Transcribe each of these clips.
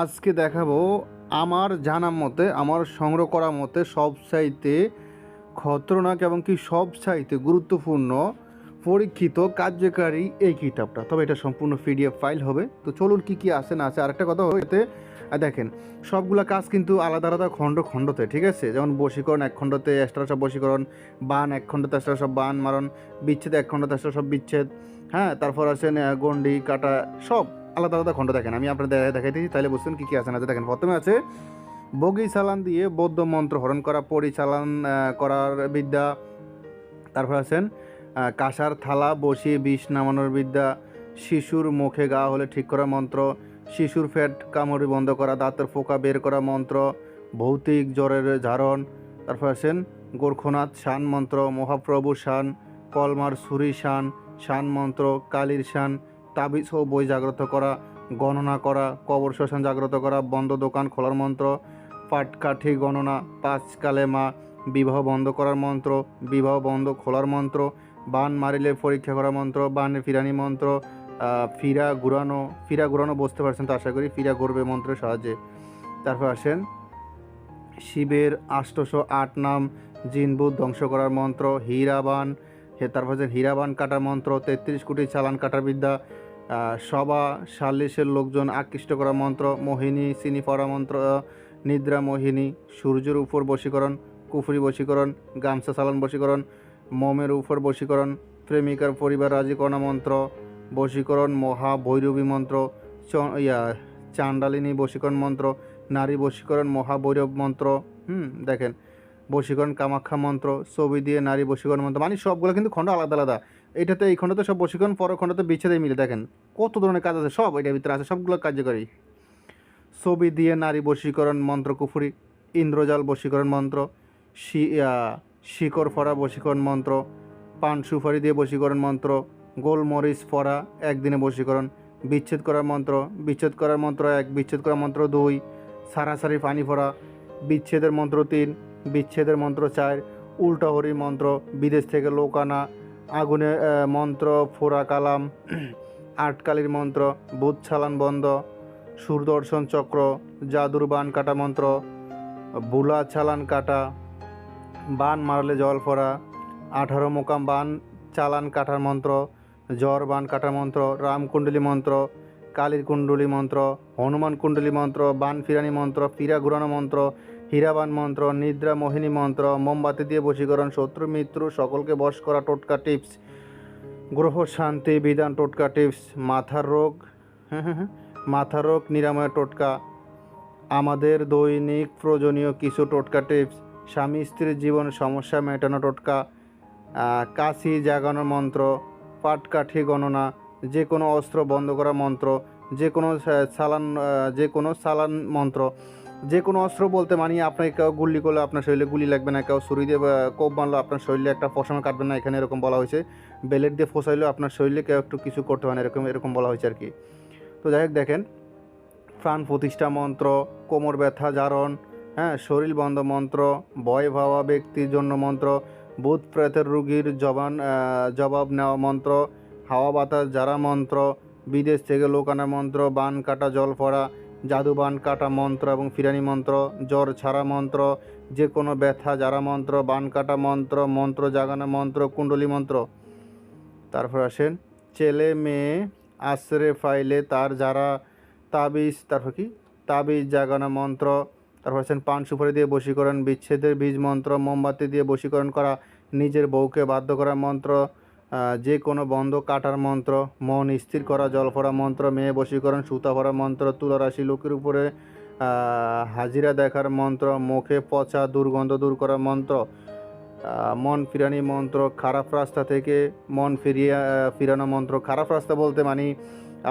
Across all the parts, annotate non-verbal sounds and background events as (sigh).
আজকে দেখাবো আমার জানা মতে আমার সংগ্রহ করা মতে সব চাইতে খতরনাক এবং কি সব চাইতে গুরুত্বপূর্ণ পরীক্ষিত কার্যকারী এই কিতাবটা। তবে এটা সম্পূর্ণ পিডিএফ ফাইল হবে। তো চলুন কি কি আছে না আছে আরেকটা কথা হইতে দেখেন সবগুলা কাজ কিন্তু আলাদা আলাদা খণ্ড খণ্ডতে ঠিক আছে? যেমন বশীকরণ এক খণ্ডতে সব বশীকরণ বান এক খণ্ডতে সব বান মারণ বিচ্ছেদ এক খণ্ডতে সব বিচ্ছেদ হ্যাঁ? তারপর আছেন আহ, গণ্ডি কাটা সব। আলাদা আলাদা খণ্ড দেখেন, আমি আপনাদের দেখাইতেছি তাহলে বুঝছেন কী কী আছে না দেখেন, প্রথমে আছে, বগি চালান দিয়ে বৌদ্ধ মন্ত্র হরণ করা, পরিচালন করার বিদ্যা। তারপর আছেন কাঁসার থালা বসিয়ে বিষ নামানোর বিদ্যা। শিশুর মুখে গা হলে ঠিক করা মন্ত্র। শিশুর ফ্যাট কামড়ি বন্ধ করা, দাঁতের ফোকা বের করা মন্ত্র। ভৌতিক জ্বরের ঝাড়ন তারপর আছেন, গোরখনাথ শান মন্ত্র মহাপ্রভু শান, কলমার সুরি শান শান মন্ত্র, কালীর শান। তাবিজ ও বই জাগ্রত করা, গণনা করা, কবর শ্মশান জাগ্রত করা, বন্ধ দোকান খোলার মন্ত্র, পাটকাঠি গণনা পাঁচ কালেমা বিবাহ বন্ধ করার মন্ত্র, বিবাহ বন্ধ খোলার মন্ত্র, বান মারিলে পরীক্ষা করা মন্ত্র, বান ফিরানি মন্ত্র ফিরা ঘুরানো ফিরা ঘুরানো বুঝতে পারছেন তো আশা করি, ফিরা করবে মন্ত্রের সাহায্যে। তারপর আসেন, শিবের আষ্টশো আট নাম জিনবুত ধ্বংস করার মন্ত্র, হীরাবান তারপর হচ্ছে হীরাবান কাটার মন্ত্র, তেত্রিশ কোটি চালান কাটার বিদ্যা সভা সাল্লিশের লোকজন আকৃষ্ট করা মন্ত্র, মোহিনী, চিনি পড়া মন্ত্র নিদ্রা, মোহিনী, সূর্যের উপর বশীকরণ, কুফরি বশীকরণ, গামছা চালান বশীকরণ, মোমের উপর বশীকরণ, প্রেমিকার পরিবার রাজি করা মন্ত্র, বশীকরণ, মহা ভৈরবী মন্ত্র ইয়া চাণ্ডালিনী বশীকরণ মন্ত্র, নারী বশীকরণ মহাভৈরব মন্ত্র, হুম, দেখেন, বশীকরণ, কামাখ্যা মন্ত্র, ছবি দিয়ে নারী বশীকরণ মন্ত্র মানে সবগুলো কিন্তু খণ্ড আলাদা আলাদা। এটাতে এই খণ্ডতে সব বশীকরণ, পর খণ্ডতে বিচ্ছেদে মিলে। দেখেন, কত ধরনের কাজ আছে, সব এটার ভিতরে আছে, সবগুলো কার্যকরী। ছবি দিয়ে নারী বশীকরণ মন্ত্র কুফুরি, ইন্দ্রজাল বশীকরণ মন্ত্র, শি শিকড় ফরা বশীকরণ মন্ত্র, পান সুপারি দিয়ে বশীকরণ মন্ত্র, গোলমরিচ ফরা একদিনে বশীকরণ, বিচ্ছেদ করার মন্ত্র, বিচ্ছেদ করার মন্ত্র এক, বিচ্ছেদ করার মন্ত্র দুই, সারাসারি পানি ফরা বিচ্ছেদের মন্ত্র তিন, বিচ্ছেদের মন্ত্র চার উল্টা হরি মন্ত্র, বিদেশ থেকে লোক আনা আগুনে আহ, মন্ত্র ফোরা কালাম (clears throat) আটকালির মন্ত্র বুধ ছালান বন্ধ সুদর্শন চক্র জাদুর বান কাটা মন্ত্র বুলা চালান কাটা বান মারলে জল ফোরা আঠারো মোকাম বান চালান কাটার মন্ত্র জ্বর বান কাটার মন্ত্র রামকুণ্ডলী মন্ত্র কালীর কুণ্ডলী মন্ত্র হনুমান কুণ্ডলী মন্ত্র বান ফিরানি মন্ত্র ফিরা ঘুরানো মন্ত্র হীরাবান মন্ত্র, নিদ্রা মোহিনী মন্ত্র, মোমবাতি দিয়ে বশীকরণ, শত্রু মিত্র, সকলকে বশ করা টোটকা টিপস, গ্রহ শান্তি, বিধান টোটকা টিপস মাথার রোগ মাথার রোগ, নিরাময় টোটকা, আমাদের দৈনিক প্রয়োজনীয় কিছু টোটকা টিপস, স্বামী স্ত্রীর জীবন সমস্যা মেটানো টোটকা কাশি জাগানোর মন্ত্র, পাটকাঠি গণনা যে কোনো অস্ত্র বন্ধ করা মন্ত্র যে কোনো সালান যে কোনো সালান মন্ত্র যে কোনো অস্ত্র বলতে মানি আপনাকে কেউ গুলি করলে আপনার শরীরে গুলি লাগবে না, কেউ ছুরি দিয়ে কোপ মারলো আপনার শরীরে একটা পশমে কাটবে না, এখানে এরকম বলা হয়েছে। বেলেট দিয়ে ফসাইলেও আপনার শরীরে কেউ একটু কিছু করতে হয় না, এরকম এরকম বলা হয়েছে আর কি। তো যাই হোক, দেখেন। প্রাণ প্রতিষ্ঠা মন্ত্র, কোমর ব্যথা জারণ হ্যাঁ শরীর বন্ধ মন্ত্র, ভয় ভাবা ব্যক্তির জন্য মন্ত্র ভূত প্রেতের রুগীর জবান জবাব নেওয়া মন্ত্র, হাওয়া বাতাস যারা মন্ত্র, বিদেশ থেকে লোক আনা মন্ত্র, বান কাটা, জল ফড়া জাদু বান কাটা মন্ত্র এবং ফিরানি মন্ত্র, জ্বর ছাড়া মন্ত্র যে কোনো ব্যথা যারা মন্ত্র, বান কাটা মন্ত্র মন্ত্র জাগানো মন্ত্র, কুণ্ডলী মন্ত্র। তারপর আসেন, ছেলে মেয়ে আশ্রে ফাইলে তার যারা তাবিজ, তারপর কি? তাবিজ জাগানো মন্ত্র। তারপর আছেন পান সুপারি দিয়ে বশীকরণ, বিচ্ছেদের বীজ মন্ত্র, মোমবাতি দিয়ে বশীকরণ করা, নিজের বউকে বাধ্য করার মন্ত্র। যে কোনো বন্ধ কাটার মন্ত্র, মন স্থির করা, জল ফোড়া মন্ত্র, মেয়ে বশীকরণ, সুতা ভরা মন্ত্র তুলা রাশি লোকের উপরে হাজিরা দেখার মন্ত্র, মুখে পচা দুর্গন্ধ দূর করার মন্ত্র মন ফিরানি মন্ত্র, খারাপ রাস্তা থেকে মন ফিরিয়ে ফিরানো মন্ত্র, খারাপ রাস্তা বলতে মানি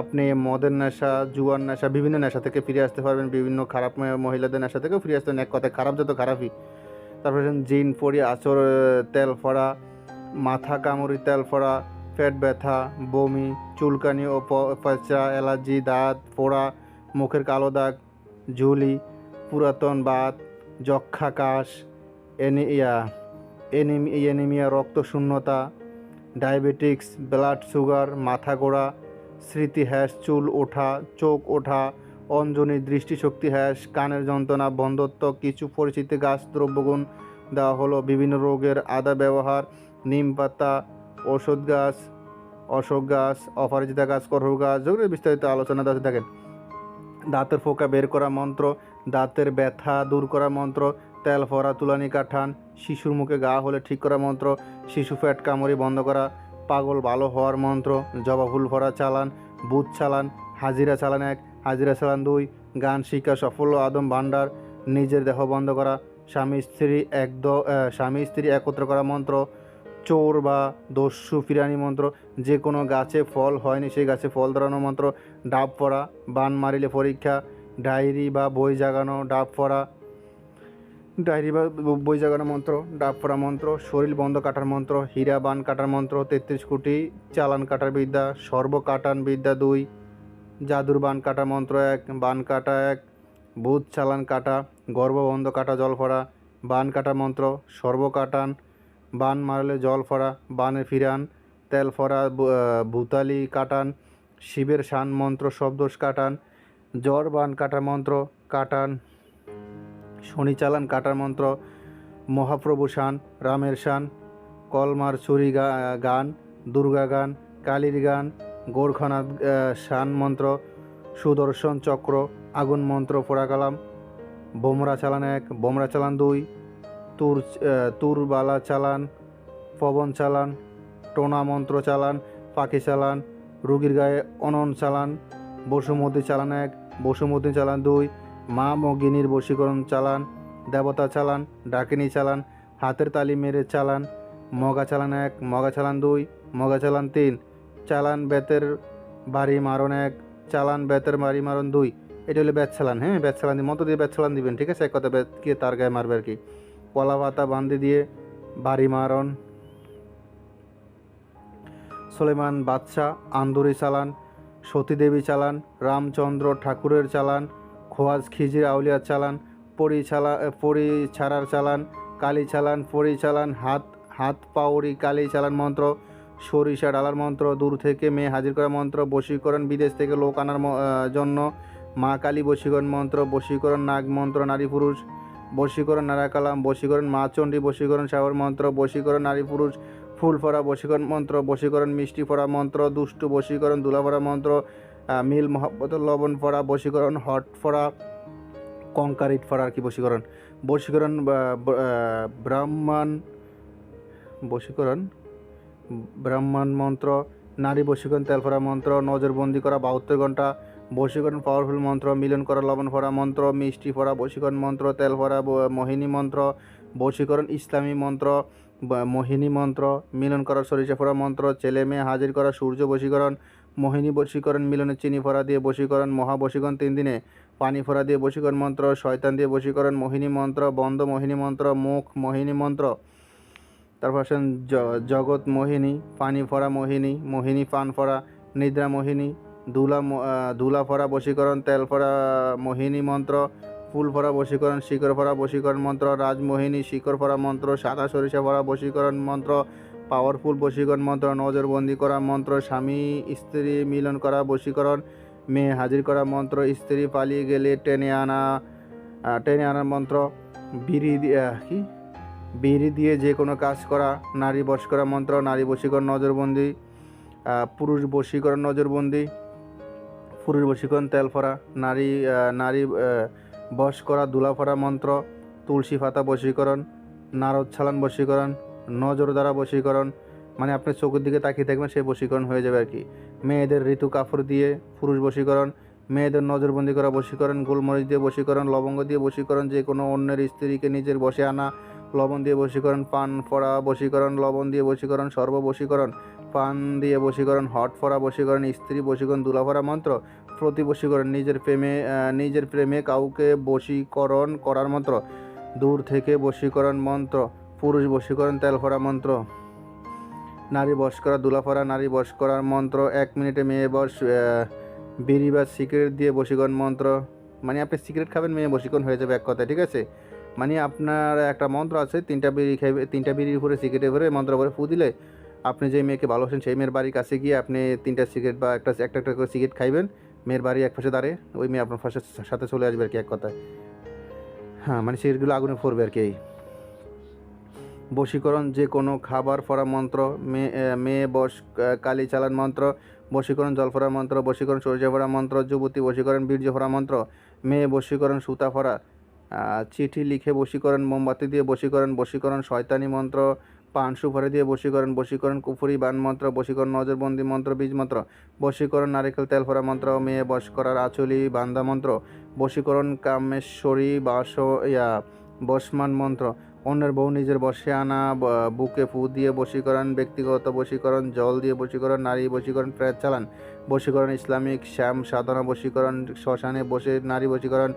আপনি মদের নেশা, জুয়ার নেশা, বিভিন্ন নেশা থেকে ফিরে আসতে পারবেন, বিভিন্ন খারাপ মহিলাদের নেশা থেকেও ফিরে আসতে এক কথায় খারাপ যত খারাপই। তারপরে জিন, পরি, আচর, তেল, ফড়া মাথা, কামড়ি, তেল ফড়া, পেট ব্যথা, বমি, চুলকানি ও পচা, অ্যালার্জি, দাঁত, ফোড়া, মুখের কালো দাগ, ঝুলি, পুরাতন বাত যক্ষা কাশ এনি ইয়া এনিমি এনিমিয়া রক্ত শূন্যতা ডায়াবেটিক্স, ব্লাড সুগার, মাথা গোড়া, স্মৃতি হ্যাস, চুল ওঠা, চোখ ওঠা, অঞ্জনী, দৃষ্টিশক্তি হ্যাস, কানের যন্ত্রণা, বন্ধত্ব, কিছু পরিচিতি গাছ দ্রব্যগুণ দেওয়া হলো, বিভিন্ন রোগের আদা ব্যবহার নিম পাতা, ওষুধ গাছ, অশোক গাছ, অপরাজিতা গাছ করহ গাছ, যেগুলো বিস্তারিত আলোচনা দাঁতে থাকেন দাঁতের ফোকা বের করা মন্ত্র, দাঁতের ব্যথা দূর করা মন্ত্র, তেল ফরা তুলানি কাঠান, শিশুর মুখে গা হলে ঠিক করা মন্ত্র, শিশু ফ্যাট কামড়ি বন্ধ করা, পাগল ভালো হওয়ার মন্ত্র, জবা ফুল ভরা চালান বুথ চালান, হাজিরা চালান এক, হাজিরা চালান দুই, গান শিক্ষা সাফল্য, আদম ভাণ্ডার, নিজের দেহ বন্ধ করা, স্বামী স্ত্রী একদ স্বামী স্ত্রী একত্র করা মন্ত্র চোর বা দস্যু ফিরানি মন্ত্র, যে কোনো গাছে ফল হয়নি সেই গাছে ফল ধরানো মন্ত্র, ডাব পড়া বান মারিলে পরীক্ষা, ডায়েরি বা বই জাগানো, ডাব পড়া ডায়েরি বা বই জাগানো মন্ত্র, ডাব পড়া মন্ত্র, শরীর বন্ধ কাটার মন্ত্র, হীরা বান কাটার মন্ত্র, তেত্রিশ কোটি, চালান কাটার বিদ্যা, সর্ব কাটান বিদ্যা দুই, জাদুর বান কাটা মন্ত্র এক, বান কাটা এক, ভূত চালান কাটা গর্ভবন্ধ কাটা জল ফড়া, বান কাটা মন্ত্র, সর্ব কাটান বান মারলে জল ফরা, বানে ফিরান, তেল ফরা ভূতালি কাটান, শিবের শান মন্ত্র শব্দোষ কাটান, জ্বর বান কাটা মন্ত্র কাটান, শনি চালান কাটার মন্ত্র, মহাপ্রভু শান, রামের শান, কলমার ছুরি গান, দুর্গা গান, কালীর গান গোরখানাথ শান মন্ত্র, সুদর্শন চক্র, আগুন মন্ত্র ফোড়াকালাম বোমরা চালান এক, বোমরা চালান দুই তুর তুরবালা চালান, পবন চালান, টোনা মন্ত্র চালান পাখি চালান, রুগীর গায়ে অনন চালান বসুমতী চালান এক বসুমতী চালান দুই, মা মগিনীর বশীকরণ চালান, দেবতা চালান, ডাকিনী চালান, হাতের তালি মেরে চালান, মগা চালান এক, মগা চালান দুই, মগা চালান তিন, চালান বেতের বাড়ি মারণ এক, চালান বেতের বাড়ি মারণ দুই, এটা হলো ব্যাট চালান হ্যাঁ ব্যাট চালান মতো দিয়ে ব্যাট চালান দিবেন, ঠিক আছে? এক কথা ব্যাট কে তার গায়ে মারবে আর কি? কলা পাতা বাঁধে দিয়ে বাড়ি মারণ। সুলেমান বাদশাহ আন্দুরি চালান, সতীদেবী চালান, রামচন্দ্র ঠাকুরের চালান, খোয়াজ খিজির আউলিয়া চালান, পরি চালা পরি ছাড়ার চালান, কালী চালান, পরি চালান, হাত হাত পাউরি কালী চালান মন্ত্র, সরিষা ডালার মন্ত্র, দূর থেকে মেয়ে হাজির করার মন্ত্র বশীকরণ বিদেশ থেকে লোক আনার জন্য মা কালী বশীকরণ মন্ত্র বশীকরণ নাগ মন্ত্র, নারী পুরুষ। বশীকরণ নারাকালাম বশীকরণ মা চণ্ডী, বশীকরণ সাগর মন্ত্র, বশীকরণ নারী পুরুষ, ফুল ফরা বশীকরণ মন্ত্র, বশীকরণ মিষ্টি ফরা মন্ত্র, দুষ্টু বশীকরণ দুলা ফরা মন্ত্র মিল মহাব্বত লবণ ফরা বশীকরণ হট ফরা কঙ্কারিট ফরা আর কি বশীকরণ। বশীকরণ ব্রাহ্মণ বশীকরণ, ব্রাহ্মণ মন্ত্র, নারী বশীকরণ তেল ফরা মন্ত্র, নজরবন্দি করা বাহাত্তর ঘণ্টা বশীকরণ পাওয়ারফুল মন্ত্র, মিলন করা, লবণ ফরা মন্ত্র, মিষ্টি ফরা বশীকরণ মন্ত্র, তেল ফরা মোহিনী মন্ত্র, বশীকরণ, ইসলামী মন্ত্র মোহিনী মন্ত্র, মিলন করা, সরিষা ফোড়া মন্ত্র, ছেলে মেয়ে হাজির করা, সূর্য বশীকরণ, মোহিনী বশীকরণ, মিলনের চিনি ফোড়া দিয়ে বশীকরণ, মহা বশীকরণ তিন দিনে, পানি ফোড়া দিয়ে বশীকরণ মন্ত্র, শয়তান দিয়ে বশীকরণ, মোহিনী মন্ত্র, বন্ধ মোহিনী মন্ত্র, মুখ মোহিনী মন্ত্র। তারপর আসেন জগৎ মোহিনী, পানি ফোড়া মোহিনী মোহিনী পান ফোড়া নিদ্রা মোহিনী দুলা দুলা ফোড়া বশীকরণ, তেল ফোড়া মোহিনী মন্ত্র, ফুল ফোড়া বশীকরণ, শিকড় ফোড়া বশীকরণ মন্ত্র, রাজমোহিনী শিকড় ফোড়া মন্ত্র, সাদা সরিষা ফোড়া বশীকরণ মন্ত্র, পাওয়ারফুল বশীকরণ মন্ত্র নজরবন্দি করা মন্ত্র, স্বামী স্ত্রী মিলন করা বশীকরণ, মেয়ে হাজির করা মন্ত্র, স্ত্রী পালিয়ে গেলে টেনে আনা টেনে আনার মন্ত্র, বিড়ি দিয়ে কি? বিড়ি দিয়ে যে কোনো কাজ করা, নারী বশ করা মন্ত্র, নারী বশীকরণ নজরবন্দি পুরুষ বশীকরণ নজরবন্দি পুরুষ বশীকরণ, তেল ফরা নারী নারী বশ করা, দুলা ফরা মন্ত্র, তুলসী পাতা বশীকরণ, নারদ ছালান বশীকরণ নজর দ্বারা বশীকরণ মানে আপনি চোখের দিকে তাকিয়ে থাকবেন সেই বশীকরণ হয়ে যাবে আর কি। মেয়েদের ঋতু কাপড় দিয়ে পুরুষ বশীকরণ, মেয়েদের নজরবন্দি করা বশীকরণ, গোলমরিচ দিয়ে বশীকরণ, লবঙ্গ দিয়ে বশীকরণ, যে কোনো অন্যের স্ত্রীকে নিজের বসে আনা, লবণ দিয়ে বশীকরণ, পান ফড়া বশীকরণ, লবণ দিয়ে বশীকরণ সর্ব বশীকরণ, পান দিয়ে বশীকরণ, হট ফরা বশীকরণ, স্ত্রী বশীকরণ দুলাফরা মন্ত্র প্রতি বশীকরণ নিজের প্রেমে নিজের প্রেমে কাউকে বশীকরণ করার মন্ত্র। দূর থেকে বশীকরণ মন্ত্র। পুরুষ বশীকরণ তেল ফরা মন্ত্র। নারী বশ করা দুলাফরা নারী বশ করার মন্ত্র। এক মিনিটে মেয়ে বশ বিড়ি বা সিগারেট দিয়ে বশীকরণ মন্ত্র। মানে আপনি সিগারেট খাবেন, মেয়ে বশীকরণ হয়ে যাবে এক কথা ঠিক আছে? মানে আপনার একটা মন্ত্র আছে, তিনটা বিড়ি খাইবে, তিনটা বিড়ির উপরে সিগারেটের উপরে মন্ত্র করে ফু দিলে আপনি যে মেয়েকে ভালোবাসেন, সেই মেয়ের বাড়ির কাছে গিয়ে আপনি তিনটা সিগারেট বা একটা একটা একটা করে সিগারেট খাইবেন। মেয়ের বাড়ি এক পাশে দাঁড়ে ওই মেয়ে আপনার পাশে সাথে চলে আসবে আর কি এক কথায়। হ্যাঁ মানে সেগুলো আগুনে পড়বে আর কি বশীকরণ যে কোনো খাবার ফরা মন্ত্র মেয়ে মেয়ে আহ, কালী চালান মন্ত্র বশীকরণ জল ফরা মন্ত্র বশীকরণ সূর্য ফরা মন্ত্র যুবতী বশীকরণ বীর্য ফরা মন্ত্র মেয়ে বশীকরণ সুতা ফরা চিঠি লিখে বশীকরণ মোমবাতি দিয়ে বশীকরণ বশীকরণ শয়তানি মন্ত্র পান সুপারি দিয়ে বশীকরণ বশীকরণ কুফুরি বান মন্ত্র বশীকরণ নজরবন্দি মন্ত্র বীজ মন্ত্র বশীকরণ নারিকেল তেল ফরা মন্ত্র মেয়ে বশ করার আচলি বান্দা মন্ত্র বশীকরণ কামেশ্বরী বাস ইয়া বসমান মন্ত্র অন্যের বউ নিজের বসে আনা বুকে ফু দিয়ে বশীকরণ ব্যক্তিগত বশীকরণ জল দিয়ে বশীকরণ নারী বশীকরণ প্রেত চালান বশীকরণ ইসলামিক শ্যাম সাধনা বশীকরণ শ্মশানে বসে নারী বশীকরণ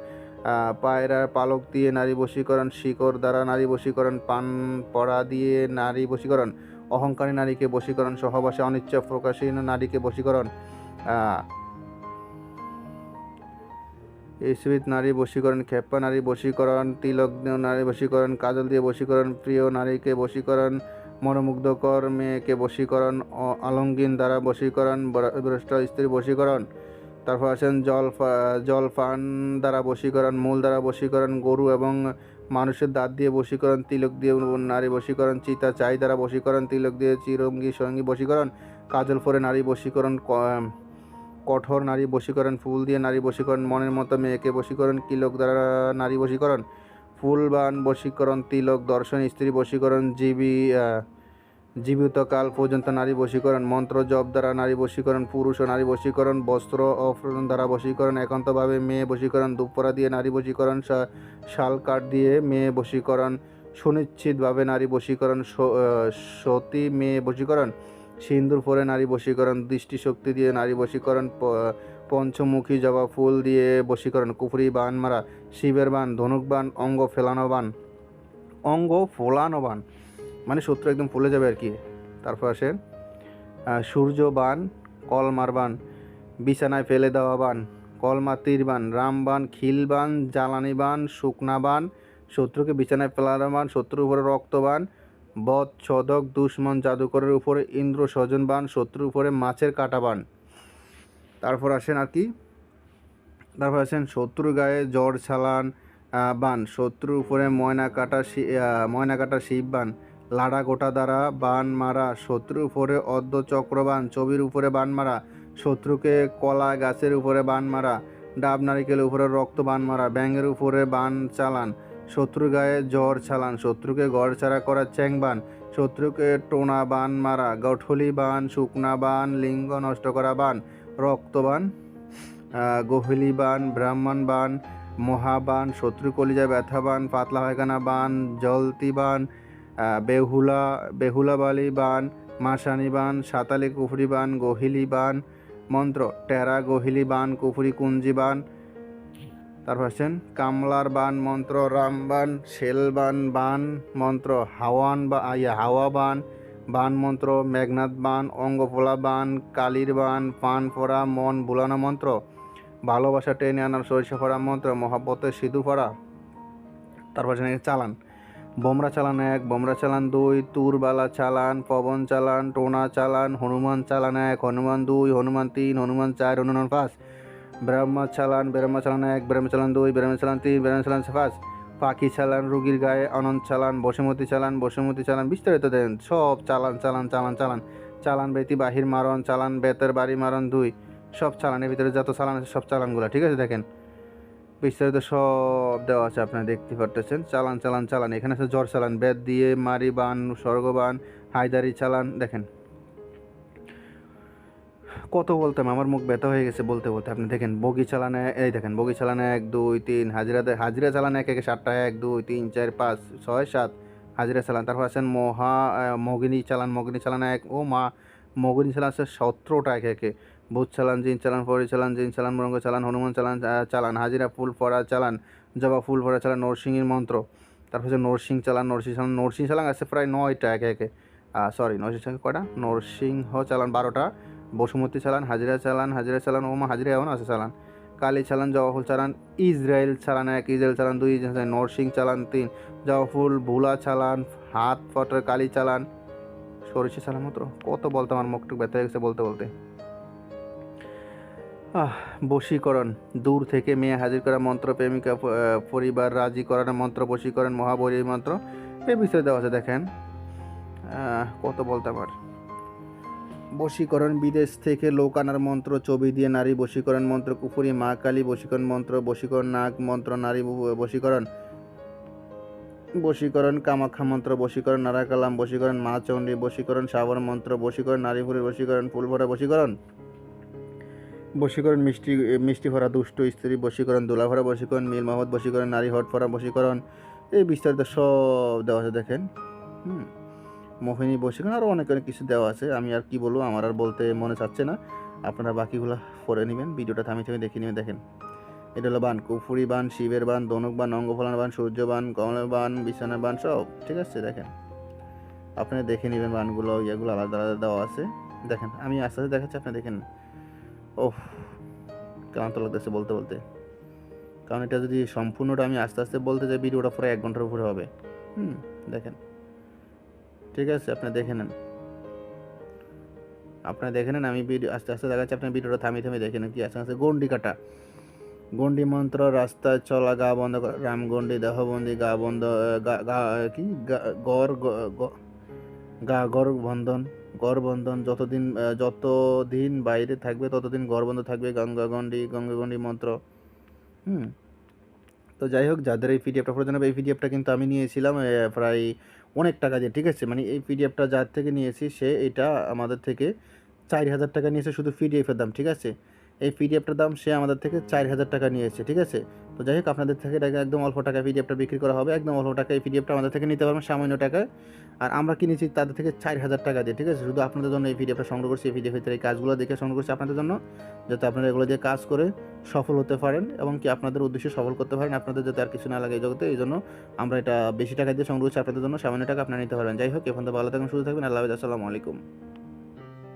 পায়রার পালক দিয়ে নারী বশীকরণ, শিকড় দ্বারা নারী বশীকরণ, পান পড়া দিয়ে নারী বশীকরণ, অহংকারী নারীকে বশীকরণ, সহবাসে অনিচ্ছা প্রকাশহীন নারীকে বশীকরণ ইসবিত নারী বশীকরণ, খেপ্পা নারী বশীকরণ তিলক নারী বশীকরণ, কাজল দিয়ে বশীকরণ, প্রিয় নারীকে বশীকরণ, মনোমুগ্ধকর মেয়েকে বশীকরণ আলঙ্গিন দ্বারা বশীকরণ ভ্রষ্ট স্ত্রী বশীকরণ তারপর আছেন জল জল পান দ্বারা বশীকরণ, মূল দ্বারা বশীকরণ, গরু এবং মানুষের দাঁত দিয়ে বশীকরণ, তিলক দিয়ে নারী বশীকরণ, চিতা চাই দ্বারা বশীকরণ, তিলক দিয়ে চিরঙ্গী সঙ্গী বশীকরণ, কাজল পরে নারী বশীকরণ কঠোর নারী বশীকরণ, ফুল দিয়ে নারী বশীকরণ, মনের মতো মেয়েকে বশীকরণ কিলক দ্বারা নারী বশীকরণ ফুলবান বশীকরণ, তিলক দর্শন, স্ত্রী বশীকরণ, জীবী জীবিতকাল পর্যন্ত নারী বশীকরণ, মন্ত্র, জপ দ্বারা নারী বশীকরণ, পুরুষ ও নারী বশীকরণ, বস্ত্র অফরণ দ্বারা বশীকরণ, একান্তভাবে মেয়ে বশীকরণ দুপরা দিয়ে নারী বশীকরণ শাল কাঠ দিয়ে মেয়ে বশীকরণ, সুনিশ্চিতভাবে নারী বশীকরণ সতী মেয়ে বশীকরণ, সিন্দুর পরে নারী বশীকরণ, দৃষ্টিশক্তি দিয়ে নারী বশীকরণ পঞ্চমুখী জবা ফুল দিয়ে বশীকরণ, কুফরি বান মারা, শিবের বান, ধনুক বান, অঙ্গ ফেলানো বান, অঙ্গ ফোলানো বান। মানে শত্রু একদম ফুলে যাবে আর কি। তারপর আসে সূর্য বান, কলমার বান, বিছানায় ফেলে দেওয়া বান কলমা তীর বান রামবান খিলবান জ্বালানি বান, শুকনা বান, শত্রুকে বিছানায় ফেলানো বান, শত্রুর উপরে রক্তবান বধ, ছদক, দুশ্মন, জাদুকরের উপরে ইন্দ্র স্বজন বান, শত্রুর উপরে মাছের কাটা বান। তারপর আসেন আর কি, তারপর আসেন শত্রুর গায়ে জ্বর ছালান বান, শত্রুর উপরে ময়না কাটা ময়না কাটা শিব বান লাড়া গোটা দ্বারা বান মারা, শত্রুর উপরে অর্ধ চক্র বান ছবির উপরে বান মারা, শত্রুকে কলা গাছের উপরে বান মারা, ডাব নারিকেলের উপরে রক্ত বান মারা, ব্যাঙের উপরে বান চালান, শত্রুর গায়ে জ্বর ছালান শত্রুকে গড় ছাড়া করা চ্যাং বান, শত্রুকে টোনা বান মারা, গঠলি বান, শুকনা বান, লিঙ্গ নষ্ট করা বান রক্তবান গহিলি বান, ব্রাহ্মণ বান মহাবান শত্রু কলিজা ব্যথা বান, পাতলা পায়খানা বান, জলতি বান বেহুলা বেহুলা বালি বান, মাসানি বান, সাতালি কুফরি বান, গহিলি বান, মন্ত্র, টেরা, গহিলি বান, কুফরি কুঞ্জি বান। তারপর আছেন কামলার বান, মন্ত্র রামবান শেলবান বান মন্ত্র, হাওয়ান বা ইয়া, হাওয়া বান বান, মন্ত্র মেঘনাথ বান, অঙ্গফোলা বান, কালির বান, পান ফোড়া, মন বুলানো মন্ত্র, ভালোবাসা টেনে আনার সরিষা ফোড়া মন্ত্র, মহাব্বতের সিঁদুর ফোড়া। তারপর চালান। বোমরা চালান এক, বোমরা চালান দুই, তুরবালা চালান, পবন চালান, টোনা চালান, হনুমান চালান এক, হনুমান দুই, হনুমান তিন, হনুমান চার, হনুমান পাঁচ। ব্রহ্মা চালান ব্রহ্মা চালান এক, ব্রহ্মা চালান দুই, ব্রহ্মা চালান তিন, ব্রহ্মা চালান পাঁচ। পাখি চালান, রুগীর গায়ে অনন্ত চালান, বসুমতী চালান বসুমতী চালান, বিস্তারিত দেন সব চালান চালান চালান চালান। চালান বেতি, বাহির মারণ, চালান বেতের বাড়ি মারণ দুই। সব চালানের ভিতরে যত চালান আছে সব চালানগুলো, ঠিক আছে দেখেন। বিস্তারিত সব দেওয়া আছে, আপনারা দেখতে পারতেছেন। চালান চালান চালান। এখানে আছে জ্বর চালান, বেদ দিয়ে মারি বান, স্বর্গবান, হায়দারি চালান, দেখেন। কত বলতাম, আমার মুখ ব্যথা হয়ে গেছে বলতে বলতে। আপনি দেখেন, বগি চালানে, এই দেখেন, বগি চালানে এক, দুই, তিন, হাজিরা হাজিরা চালানে এক, একে সাতটা, এক, দুই, তিন, চার, পাঁচ, ছয়, সাত হাজিরা চালান। তারপর আছেন মহা মগিনী চালান, মগিনী চালানে এক, ও মা, মগিনী চালান আছে সতেরোটা এক, একে। ভূত চালান, জিন চালান পরি চালান, জিন চালান, মরঙ্গ চালান, হনুমান চালান চালান, হাজিরা ফুল পড়া চালান, জবা ফুল পড়া চালান, নরসিংহের মন্ত্র। তারপর হচ্ছে নরসিং চালান নরসিং চালান নরসিং চালান আছে প্রায় নয়টা একে একে। সরি নরসিং চালান কয়টা? নরসিংহ চালান বারোটা। বসুমতী চালান, হাজিরা চালান হাজিরা চালান, ওমা, হাজিরা এমন আছে চালান। কালী চালান জবাফুল চালান, ইসরায়েল চালান এক, ইসরায়েল চালান দুই নরসিং চালান তিন জবাফুল ভুলা চালান, হাত ফটার কালী চালান। সরিষা চালান মাত্র? কত বলতে আমার মুখটুক ব্যথা হয়ে গেছে বলতে বলতে। বশীকরণ। দূর থেকে মেয়ে হাজির করা মন্ত্র, প্রেমিকা পরিবার রাজি করানো মন্ত্র, বশীকরণ মহাবলী মন্ত্র, এই বিষয়ে দেওয়া আছে, দেখেন। কত বলতে পার। বশীকরণ, বিদেশ থেকে লোক আনার মন্ত্র, ছবি দিয়ে নারী বশীকরণ মন্ত্র, কুফুরি, মা কালী বশীকরণ মন্ত্র, বশীকরণ নাগ মন্ত্র, নারী বশীকরণ। বশীকরণ, কামাখ্যা মন্ত্র, বশীকরণ, নারাকালাম বশীকরণ, মা চণ্ডী বশীকরণ সাবর মন্ত্র বশীকরণ, নারী নারীপুরী বশীকরণ, ফুলভরা বশীকরণ। বশীকরণ, মিষ্টি মিষ্টি ভরা দুষ্ট স্ত্রী বশীকরণ দোলাভরা বশীকরণ নীল মহম্মদ বশীকরণ, নারী হট ভরা বশীকরণ, এই বিস্তারিত সব দেওয়া আছে, দেখেন। হুম, মোহিনী বশীকরণ আরও অনেক অনেক কিছু দেওয়া আছে। আমি আর কি বলব, আমার আর বলতে মনে চাচ্ছে না। আপনারা বাকিগুলো পড়ে নেবেন, ভিডিওটা থামি থামি দেখে নেবেন, দেখেন। এটা হলো বান, কুফুরি বান, শিবের বান, দনুক বান অঙ্গফলান বান, সূর্য বান, কমলের বান বিছানা বান, সব, ঠিক আছে, দেখেন। আপনি দেখে নেবেন বানগুলো, ইয়েগুলো আলাদা আলাদা দেওয়া আছে। দেখেন, আমি আস্তে আস্তে দেখাচ্ছি, আপনি দেখেন ওহ কেমন তো লাগতেছে বলতে বলতে। কারণ এটা যদি সম্পূর্ণটা আমি আস্তে আস্তে বলতে যাই ভিডিওটা পুরো এক ঘণ্টার উপরে হবে। হুম, দেখেন। ঠিক আছে, আপনি দেখে নেন। আপনি দেখে নেন, আমি ভিডিও আস্তে আস্তে দেখাচ্ছি, আপনি ভিডিওটা থামিয়ে থামিয়ে দেখে নেন কি আছে। আছে গন্ডি কাটা গন্ডি মন্ত্র, রাস্তা চলা, গা বন্ধ রামগন্ডি দেহবন্দি গা বন্ধ, গা কি? গড় গা, গড় বন্ধন। গড় বন্ধন যতদিন যতদিন বাইরে থাকবে, ততদিন গড়বন্ধ থাকবে গঙ্গা গন্ডি গঙ্গা গন্ডি মন্ত্র। হুম। তো যাই হোক, যাদের এই পিডিএফটা প্রয়োজন হবে এই পিডিএফটা কিন্তু আমি নিয়েছিলাম প্রায় অনেক টাকা দিয়ে, ঠিক আছে? মানে এই পিডিএফটা যার থেকে নিয়েছি, সে এটা আমাদের থেকে চার হাজার টাকা নিয়েছে শুধু পিডিএফের দাম, ঠিক আছে? এই পিডিএফটার দাম সে আমাদের থেকে চার হাজার টাকা নিয়েছে, ঠিক আছে? তো যাই হোক, আপনাদের থেকে একদম অল্প টাকায় পিডিএফটা বিক্রি করা হবে, একদম অল্প টাকায় এই পিডিএফটা আমাদের থেকে নিতে পারবেন সামান্য টাকায়। আর আমরা কিনেছি তাদের থেকে চার হাজার টাকা দিয়ে, ঠিক আছে? শুধু আপনাদের জন্য এই পিডিএফটা সংগ্রহ করছি, এই পিডিএফের এই কাজগুলো দেখে সংগ্রহ করছি আপনাদের জন্য, যাতে আপনারা এগুলো দিয়ে কাজ করে সফল হতে পারেন এবং কি আপনাদের উদ্দেশ্যে সফল করতে পারেন। আপনাদের যাতে আর কিছু না লাগে এই জগতে, এই জন্য আমরা এটা বেশি টাকা দিয়ে সংগ্রহ করছি আপনাদের জন্য, সামান্য টাকা আপনারা নিতে পারবেন। যাই হোক এখন তো ভালো থাকবেন, সুস্থ থাকবেন, আল্লাহ আসসালামু আলাইকুম।